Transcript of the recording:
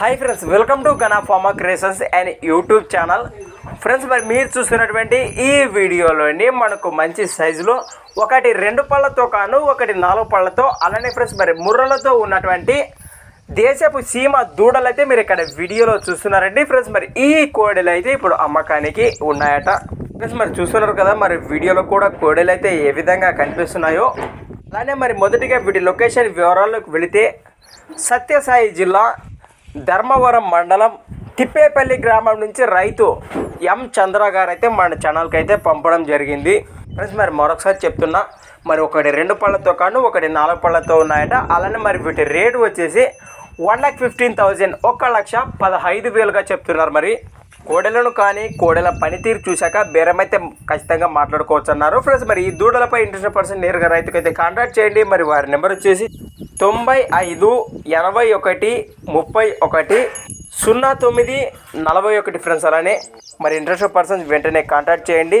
Hi friends welcome to Gana pharma creations and YouTube channel friends మరి మీరు చూస్తున్నటువంటి ఈ వీడియోలోని మనకు మంచి సైజులో ఒకటి రెండు పళ్ళతో కాను ఒకటి నాలుగు పళ్ళతో అలానే ఫ్రెండ్స్ మరి ముర్రలతో ఉన్నటువంటి దేశపు సీమ దూడలు అయితే మీరు ఇక్కడ వీడియోలో చూస్తున్నారండి. ఫ్రెండ్స్ మరి ఈ కోడలు అయితే ఇప్పుడు అమ్మకానికి ఉన్నాయట. ఫ్రెండ్స్ మరి చూస్తున్నారు కదా మరి వీడియోలో కూడా కోడలు అయితే ఏ విధంగా కనిపిస్తున్నాయో. అలానే మరి మొదటిగా వీటి లొకేషన్ వివరాల్లోకి వెళితే సత్యసాయి జిల్లా ధర్మవరం మండలం తిప్పేపల్లి గ్రామం నుంచి రైతు ఎం చంద్ర గారు అయితే మన ఛానల్కి అయితే పంపడం జరిగింది. ఫ్రెండ్స్ మరి మరొకసారి చెప్తున్నా మరి ఒకటి రెండు పళ్ళతో కాను ఒకటి నాలుగు పళ్ళతో ఉన్నాయట. అలానే మరి వీటి రేటు వచ్చేసి వన్ లాక్ ఫిఫ్టీన్ థౌజండ్ ఒక లక్ష పదహైదు వేలుగా చెప్తున్నారు మరి. కోడెలను కానీ కోడెల పనితీరు చూశాక బేరం అయితే ఖచ్చితంగా మాట్లాడుకోవచ్చు అన్నారు ఫ్రెండ్స్ మరి ఈ దూడలపై ఇంట్రెస్ట్ పర్సన్ నేరుగా రైతుకైతే కాంటాక్ట్ చేయండి. మరి వారి నెంబర్ వచ్చేసి తొంభై ఐదు ఎనభై ఒకటి ముప్పై ఒకటి సున్నా తొమ్మిది నలభై ఒకటి ఫ్రెండ్స్. అలానే మరి ఇంట్రెస్ట్ పర్సన్స్ వెంటనే కాంటాక్ట్ చేయండి.